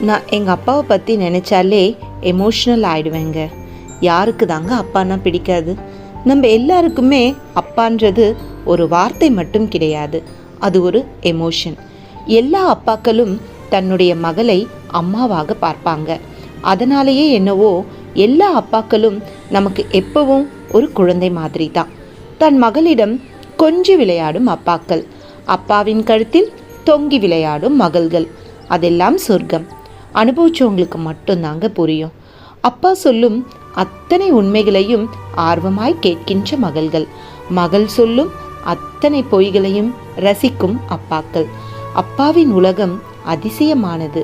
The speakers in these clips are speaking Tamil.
நான் எங்கள் அப்பாவை பற்றி நினச்சாலே எமோஷ்னல் ஆகிடுவேங்க யாருக்கு தாங்க அப்பான்னா பிடிக்காது. நம்ம எல்லாருக்குமே அப்பான்றது ஒரு வார்த்தை மட்டும் கிடையாது. அது ஒரு எமோஷன் எல்லா அப்பாக்களும் தன்னுடைய மகளை அம்மாவாக பார்ப்பாங்க. அதனாலேயே என்னவோ எல்லா அப்பாக்களும் நமக்கு எப்பவும் ஒரு குழந்தை மாதிரி தான் தன் மகளிடம் கொஞ்சி விளையாடும் அப்பாக்கள். அப்பாவின் கழுத்தில் தொங்கி விளையாடும் மகள்கள். அதெல்லாம் சொர்க்கம். அனுபவிச்சவங்களுக்கு மட்டும்தாங்க புரியும். அப்பா சொல்லும் அத்தனை உண்மைகளையும் ஆர்வமாய் கேட்கின்ற மகள்கள். மகள் சொல்லும் அத்தனை பொய்களையும் ரசிக்கும் அப்பாக்கள். அப்பாவின் உலகம் அதிசயமானது.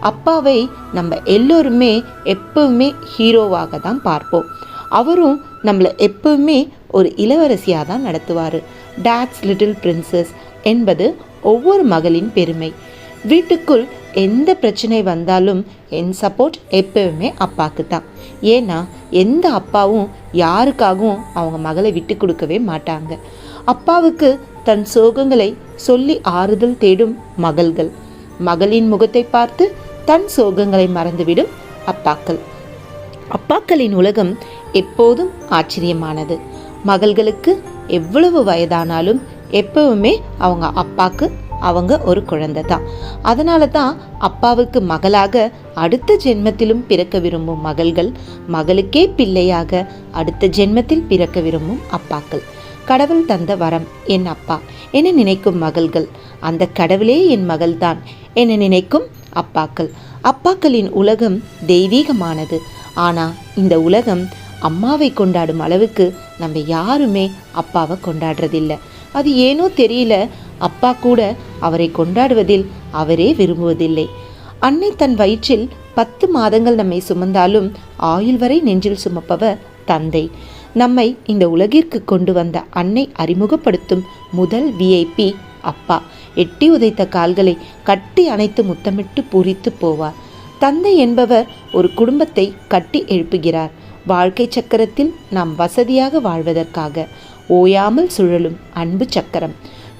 அப்பாவை நம்ம எல்லோருமே எப்பவுமே ஹீரோவாக தான் பார்ப்போம். அவரும் நம்மளை எப்பவுமே ஒரு இளவரசியாக தான் நடத்துவார். டாட்ஸ் லிட்டில் பிரின்சஸ் என்பது ஒவ்வொரு மகளின் பெருமை. வீட்டுக்குள் எந்த பிரச்சனை வந்தாலும் என் சப்போர்ட் எப்பவுமே அப்பாவுக்கு தான் ஏன்னா எந்த அப்பாவும் யாருக்காகவும் அவங்க மகளை விட்டு கொடுக்கவே மாட்டாங்க. அப்பாவுக்கு தன் சோகங்களை சொல்லி ஆறுதல் தேடும் மகள்கள். மகளின் முகத்தை பார்த்து தன் சோகங்களை மறந்துவிடும் அப்பாக்கள். அப்பாக்களின் உலகம் எப்போதும் ஆச்சரியமானது. மகள்களுக்கு எவ்வளவு வயதானாலும் எப்பவுமே அவங்க அப்பாக்கு அவங்க ஒரு குழந்தை தான். அதனால தான் அப்பாவுக்கு மகளாக அடுத்த ஜென்மத்திலும் பிறக்க விரும்பும் மகள்கள் மகளுக்கே பிள்ளையாக அடுத்த ஜென்மத்தில் பிறக்க விரும்பும் அப்பாக்கள். கடவுள் தந்த வரம் என் அப்பா என நினைக்கும் மகள்கள். அந்த கடவுளே என் மகள்தான். என நினைக்கும் அப்பாக்கள். அப்பாக்களின் உலகம் தெய்வீகமானது. ஆனால் இந்த உலகம் அம்மாவை கொண்டாடும் அளவுக்கு நம்ம யாருமே அப்பாவை கொண்டாடுறதில்ல. அது ஏனோ தெரியல அப்பா கூட அவரை கொண்டாடுவதில் அவரே விரும்புவதில்லை. அன்னை தன் வயிற்றில் பத்து மாதங்கள் நம்மை சுமந்தாலும் ஆயுள் வரை நெஞ்சில் சுமப்பவர் தந்தை. நம்மை இந்த உலகிற்கு கொண்டு வந்த அன்னை அறிமுகப்படுத்தும் முதல் விஐபி அப்பா. எட்டி உதைத்த கால்களை கட்டி அணைத்து முத்தமிட்டு பூரித்து போவார். தந்தை என்பவர் ஒரு குடும்பத்தை கட்டி எழுப்புகிறார். வாழ்க்கை சக்கரத்தில் நாம் வசதியாக வாழ்வதற்காக ஓயாமல் சுழலும் அன்பு சக்கரம்.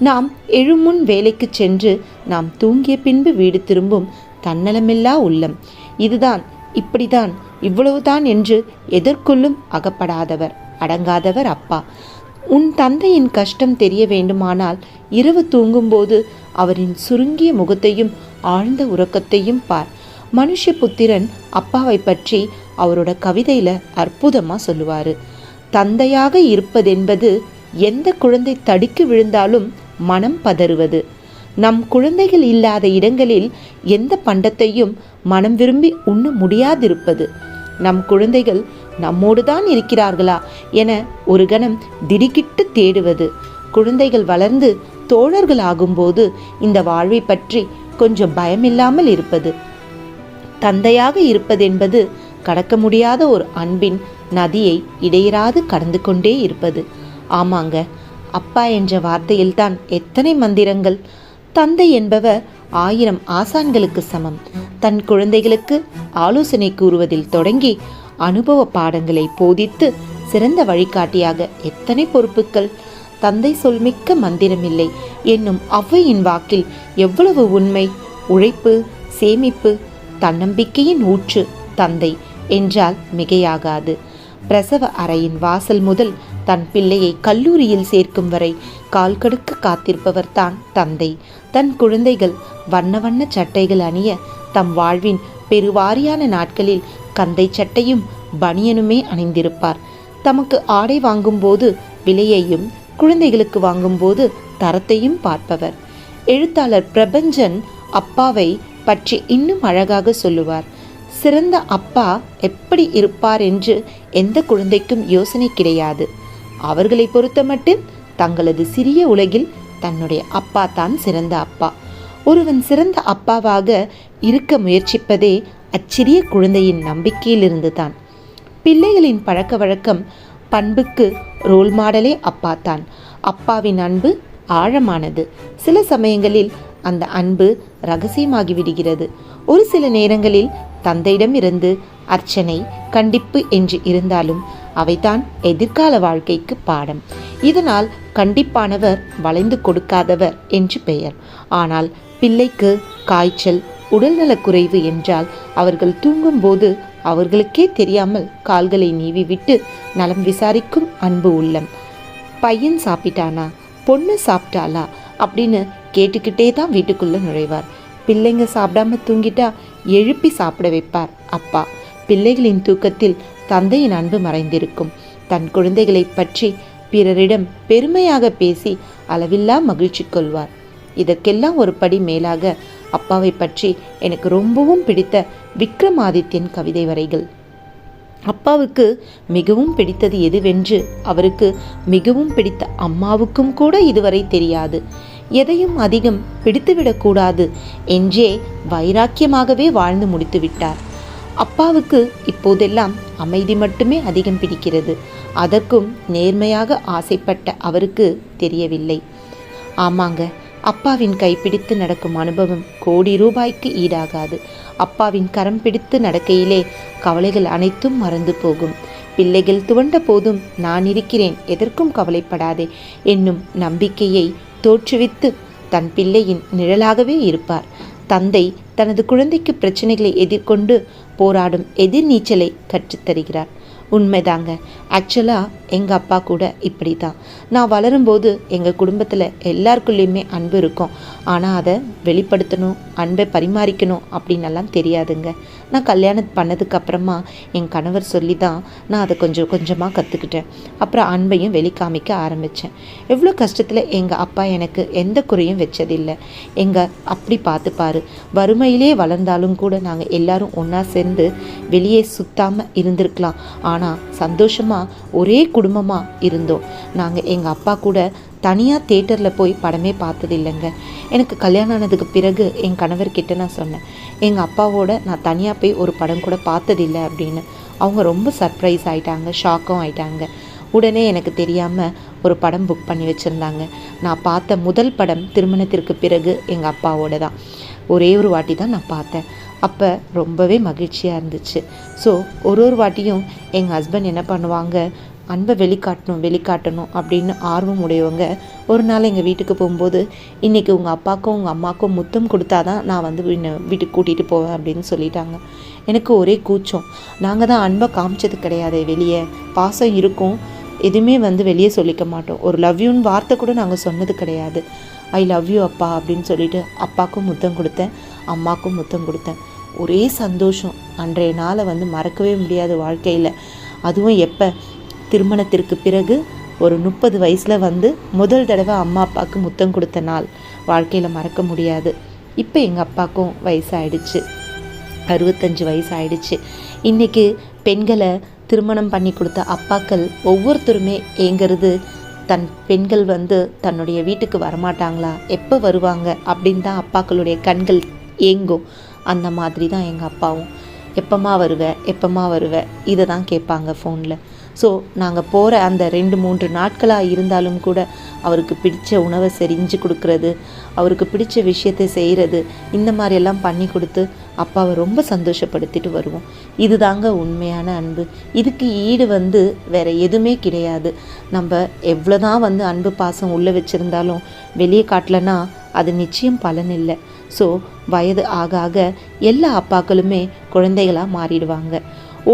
நாம் எழுமுன் வேலைக்கு சென்று நாம் தூங்கிய பின்பு வீடு திரும்பும் தன்னலமில்லா உள்ளம். இதுதான் இப்படிதான் இவ்வளவுதான் என்று எதற்குள்ளும் அகப்படாதவர் அடங்காதவர் அப்பா. உன் தந்தையின் கஷ்டம் தெரிய வேண்டுமானால் இரவு தூங்கும்போது அவரின் சுருங்கிய முகத்தையும் ஆழ்ந்த உறக்கத்தையும் பார். மனுஷ புத்திரன் அப்பாவை பற்றி அவரோட கவிதையில் அற்புதமாக சொல்லுவார். தந்தையாக இருப்பதென்பது எந்த குழந்தை தடுக்கி விழுந்தாலும் மனம் பதறுவது. நம் குழந்தைகள் இல்லாத இடங்களில் எந்த பண்டத்தையும் மனம் விரும்பி உண்ண முடியாதிருப்பது. நம் குழந்தைகள் நம்மோடு தான் இருக்கிறார்களா என ஒரு கணம் திடுக்கிட்டு தேடுவது. குழந்தைகள் வளர்ந்து தோழர்கள் ஆகும்போது இந்த வாழ்வை பற்றி கொஞ்சம் பயமில்லாமல் இருப்பது. தந்தையாக இருப்பதென்பது கடக்க முடியாத ஒரு அன்பின் நதியை இடையிறாது கடந்து கொண்டே இருப்பது. ஆமாங்க அப்பா என்ற வார்த்தையில்தான் எத்தனை மந்திரங்கள். தந்தை என்பவர் ஆயிரம் ஆசான்களுக்கு சமம். தன் குழந்தைகளுக்கு ஆலோசனை கூறுவதில் தொடங்கி அனுபவ பாடங்களை போதித்து சிறந்த வழிகாட்டியாக எத்தனை பொறுப்புகள் தந்தை சொல்மிக்க மந்திரமில்லை. என்னும் ஔவையின் வாக்கில் எவ்வளவு உண்மை. உழைப்பு சேமிப்பு தன்னம்பிக்கையின் ஊற்று தந்தை என்றால் மிகையாகாது. பிரசவ அறையின் வாசல் முதல் தன் பிள்ளையை கல்லூரியில் சேர்க்கும் வரை கால் கடுக்க காத்திருப்பவர் தான் தந்தை. தன் குழந்தைகள் வண்ண வண்ண சட்டைகள் அணிய தம் வாழ்வின் பெருவாரியான நாட்களில் கந்தை சட்டையும் பனியனுமே அணிந்திருப்பார். தமக்கு ஆடை வாங்கும்போது விலையையும் குழந்தைகளுக்கு வாங்கும்போது தரத்தையும் பார்ப்பவர். எழுத்தாளர் பிரபஞ்சன் அப்பாவை பற்றி இன்னும் அழகாக சொல்லுவார். சிறந்த அப்பா எப்படி இருப்பார்? என்று எந்த குழந்தைக்கும் யோசனை கிடையாது. அவர்களை பொறுத்தமட்டில் தங்களது சிறிய உலகில் தன்னுடைய அப்பா தான் சிறந்த அப்பா. ஒருவன் சிறந்த அப்பாவாக இருக்க முயற்சிப்பதே அச்சிறிய குழந்தையின் நம்பிக்கையிலிருந்து தான். பிள்ளைகளின் பழக்க வழக்கம் பண்புக்கு ரோல் மாடலே அப்பா தான். அப்பாவின் அன்பு ஆழமானது. சில சமயங்களில் அந்த அன்பு ரகசியமாகி விடுகிறது ஒரு சில நேரங்களில் தந்தையிடம் இருந்து அர்ச்சனை கண்டிப்பு என்று இருந்தாலும் அவைதான் எதிர்கால வாழ்க்கைக்கு பாடம். இதனால் கண்டிப்பானவர் வளைந்து கொடுக்காதவர் என்று பெயர். ஆனால் பிள்ளைக்கு காய்ச்சல் உடல்நலக்குறைவு என்றால் அவர்கள் தூங்கும்போது அவர்களுக்கே தெரியாமல் கால்களை நீவி விட்டு நலம் விசாரிக்கும் அன்பு உள்ளம். பையன் சாப்பிட்டானா? பொண்ணு சாப்பிட்டாளா? அப்படின்னு கேட்டுக்கிட்டே தான் வீட்டுக்குள்ளே நுழைவார். பிள்ளைங்க சாப்பிடாம தூங்கிட்டா எழுப்பி சாப்பிட வைப்பார் அப்பா. பிள்ளைகளின் தூக்கத்தில் தந்தையின் அன்பு மறைந்திருக்கும். தன் குழந்தைகளைப் பற்றி பிறரிடம் பெருமையாக பேசி அளவில்லா மகிழ்ச்சி கொள்வார். இதற்கெல்லாம் ஒரு படி மேலாக அப்பாவை பற்றி எனக்கு ரொம்பவும் பிடித்த விக்ரமாதித்யன் கவிதை வரைகள். அப்பாவுக்கு மிகவும் பிடித்தது எதுவென்று அவருக்கு மிகவும் பிடித்த அம்மாவுக்கும் கூட இதுவரை தெரியாது. எதையும் அதிகம் பிடித்துவிடக்கூடாது என்றே வைராக்கியமாகவே வாழ்ந்து முடித்து விட்டார் அப்பாவுக்கு இப்போதெல்லாம் அமைதி மட்டுமே அதிகம் பிடிக்கிறது. அதற்கும் நேர்மையாக ஆசைப்பட்ட அவருக்கு தெரியவில்லை. ஆமாங்க அப்பாவின் கைப்பிடித்து நடக்கும் அனுபவம் கோடி ரூபாய்க்கு ஈடாகாது. அப்பாவின் கரம் பிடித்து நடக்கையிலே கவலைகள் அனைத்தும் மறந்து போகும். பிள்ளைகள் துவண்ட போதும் நான் இருக்கிறேன் எதற்கும் கவலைப்படாதே என்னும் நம்பிக்கையை தோற்றுவித்து தன் பிள்ளையின் நிழலாகவே இருப்பார். தந்தை தனது குழந்தைக்கு பிரச்சனைகளை எதிர்கொண்டு போராடும் எதிர்நீச்சலை கற்றுத்தருகிறார். உண்மைதாங்க. ஆக்சுவலாக எங்கள் அப்பா கூட இப்படி தான் நான் வளரும்போது எங்கள் குடும்பத்தில் எல்லாருக்குள்ளேயுமே அன்பு இருக்கும். ஆனால் அதை வெளிப்படுத்தணும் அன்பை பரிமாறிக்கணும் அப்படின்னெல்லாம் தெரியாதுங்க. நான் கல்யாணம் பண்ணதுக்கப்புறமா என் கணவர் சொல்லி தான் நான் அதை கொஞ்சம் கொஞ்சமாக கற்றுக்கிட்டேன் அப்புறம் அன்பையும் வெளிக்காமிக்க ஆரம்பித்தேன் எவ்வளோ கஷ்டத்தில் எங்கள் அப்பா எனக்கு எந்த குறையும் வச்சதில்லை. எங்கள் அப்படி பார்த்துப்பாரு. வறுமையிலே வளர்ந்தாலும் கூட நாங்கள் எல்லாரும் ஒன்றா சேர்ந்து வெளியே சுத்தாமல் இருந்திருக்கலாம். ஆனால் சந்தோஷமாக ஒரே குடும்பமாக இருந்தோம். நாங்கள் எங்கள் அப்பா கூட தனியாக தேட்டரில் போய் படமே பார்த்ததில்லைங்க எனக்கு கல்யாணம் ஆனதுக்கு பிறகு என் கணவர்கிட்ட நான் சொன்னேன் எங்கள் அப்பாவோட நான் தனியாக போய் ஒரு படம் கூட பார்த்ததில்லை அப்படின்னு. அவங்க ரொம்ப சர்ப்ரைஸ் ஆயிட்டாங்க ஷாக்கும் ஆயிட்டாங்க. உடனே எனக்கு தெரியாமல் ஒரு படம் புக் பண்ணி வச்சுருந்தாங்க. நான் பார்த்த முதல் படம் திருமணத்திற்கு பிறகு எங்கள் அப்பாவோட தான் ஒரே ஒரு வாட்டி தான் நான் பார்த்தேன். அப்போ ரொம்பவே மகிழ்ச்சியாக இருந்துச்சு. ஸோ ஒரு ஒரு வாட்டியும் எங்கள் ஹஸ்பண்ட் என்ன பண்ணுவாங்க அன்பை வெளிக்காட்டணும் வெளிக்காட்டணும் அப்படின்னு ஆர்வம் உடையவங்க ஒரு நாள் எங்கள் வீட்டுக்கு போகும்போது இன்றைக்கி உங்கள் அப்பாவுக்கும் உங்கள் அம்மாவுக்கும் முத்தம் கொடுத்தா தான் நான் வந்து வீட்டுக்கு கூட்டிகிட்டு போவேன் அப்படின்னு சொல்லிட்டாங்க. எனக்கு ஒரே கூச்சம். நாங்கள் தான் அன்பை காமிச்சது கிடையாது வெளியே. பாசம் இருக்கும். எதுவுமே வந்து வெளியே சொல்லிக்க மாட்டோம். ஒரு லவ் யூன்னு வார்த்தை கூட நாங்கள் சொன்னது கிடையாது. ஐ லவ் யூ அப்பா அப்படின்னு சொல்லிட்டு அப்பாவுக்கும் முத்தம் கொடுத்தேன் அம்மாவுக்கும் முத்தம் கொடுத்தேன். ஒரே சந்தோஷம். அன்றைய நாளை வந்து மறக்கவே முடியாது வாழ்க்கையில். அதுவும் எப்போ? திருமணத்திற்கு பிறகு ஒரு முப்பது வயசில் வந்து முதல் தடவை அம்மா அப்பாவுக்கு முத்தம் கொடுத்த நாள். வாழ்க்கையில் மறக்க முடியாது. இப்போ எங்கள் அப்பாவுக்கும் வயசாயிடுச்சு. அறுபத்தஞ்சு வயசு ஆயிடுச்சு இன்றைக்கி பெண்களை திருமணம் பண்ணி கொடுத்த அப்பாக்கள் ஒவ்வொருத்தருமே ஏங்கிறது தன் பெண்கள் வந்து தன்னுடைய வீட்டுக்கு வரமாட்டாங்களா? எப்போ வருவாங்க? அப்படின்னு தான் அப்பாக்களுடைய கண்கள் ஏங்கும். அந்த மாதிரி தான் எங்கள் அப்பாவும். எப்பமா வருவ? எப்பமா வருவ? இதை தான் கேட்பாங்க ஃபோனில் ஸோ நாங்கள் போகிற அந்த ரெண்டு மூன்று நாட்களாக இருந்தாலும் கூட அவருக்கு பிடிச்ச உணவை செரிஞ்சு கொடுக்கறது அவருக்கு பிடிச்ச விஷயத்தை செய்கிறது இந்த மாதிரியெல்லாம் பண்ணி கொடுத்து அப்பாவை ரொம்ப சந்தோஷப்படுத்திட்டு வருவோம். இதுதாங்க உண்மையான அன்பு. இதுக்கு ஈடு வந்து வேற எதுவுமே கிடையாது. நம்ம எவ்வளோ தான் வந்து அன்பு பாசம் உள்ளே வச்சுருந்தாலும் வெளியே காட்டலன்னா அது நிச்சயம் பலன் இல்லை. ஸோ வயது ஆக ஆக எல்லா அப்பாக்களுமே குழந்தைகளாக மாறிடுவாங்க.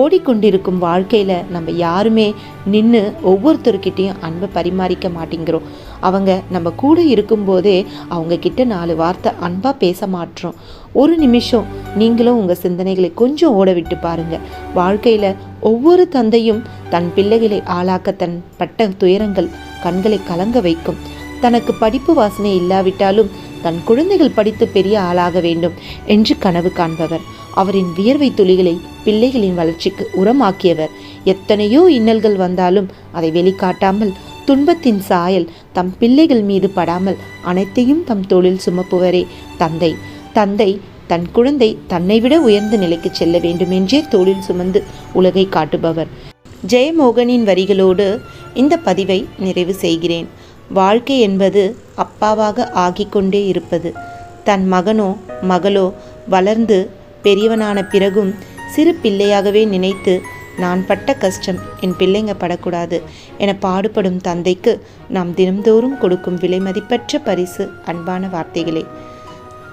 ஓடிக்கொண்டிருக்கும் வாழ்க்கையில் நம்ம யாருமே நின்று ஒவ்வொருத்தருக்கிட்டேயும் அன்பை பரிமாறிக்க மாட்டேங்கிறோம். அவங்க நம்ம கூட இருக்கும்போதே அவங்கக்கிட்ட நாலு வார்த்தை அன்பாக பேச மாட்டோம் ஒரு நிமிஷம் நீங்களும் உங்கள் சிந்தனைகளை கொஞ்சம் ஓட விட்டு பாருங்க. வாழ்க்கையில் ஒவ்வொரு தந்தையும் தன் பிள்ளைகளை ஆளாக்க தன் பட்ட துயரங்கள் கண்களை கலங்க வைக்கும். தனக்கு படிப்பு வாசனை இல்லாவிட்டாலும் தன் குழந்தைகள் படித்து பெரிய ஆளாக வேண்டும் என்று கனவு காண்பவர். அவரின் வியர்வை துளிகளை பிள்ளைகளின் வளர்ச்சிக்கு உரமாக்கியவர். எத்தனையோ இன்னல்கள் வந்தாலும் அதை வெளிக்காட்டாமல் துன்பத்தின் சாயல் தம் பிள்ளைகள் மீது படாமல் அனைத்தையும் தம் தோளில் சுமப்புவரே தந்தை. தந்தை தன் குழந்தை தன்னை விட உயர்ந்த நிலைக்கு செல்ல வேண்டும் என்றே தோளில் சுமந்து உலகை காட்டுபவர். ஜெயமோகனின் வரிகளோடு இந்த பதிவை நிறைவு செய்கிறேன். வாழ்க்கை என்பது அப்பாவாக ஆகிக்கொண்டே இருப்பது. தன் மகனோ மகளோ வளர்ந்து பெரியவனான பிறகும் சிறு பிள்ளையாகவே நினைத்து நான் பட்ட கஷ்டம் என் பிள்ளைங்க படக்கூடாது என பாடுபடும் தந்தைக்கு நாம் தினம்தோறும் கொடுக்கும் விலைமதிப்பற்ற பரிசு அன்பான வார்த்தைகளே.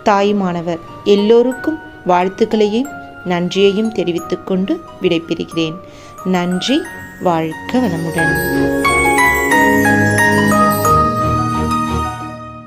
தாயுமானவர் எல்லோருக்கும் வாழ்த்துக்களையும் நன்றியையும் தெரிவித்துக்கொண்டு விடைபெறுகிறேன். நன்றி வாழ்க வளமுடன்.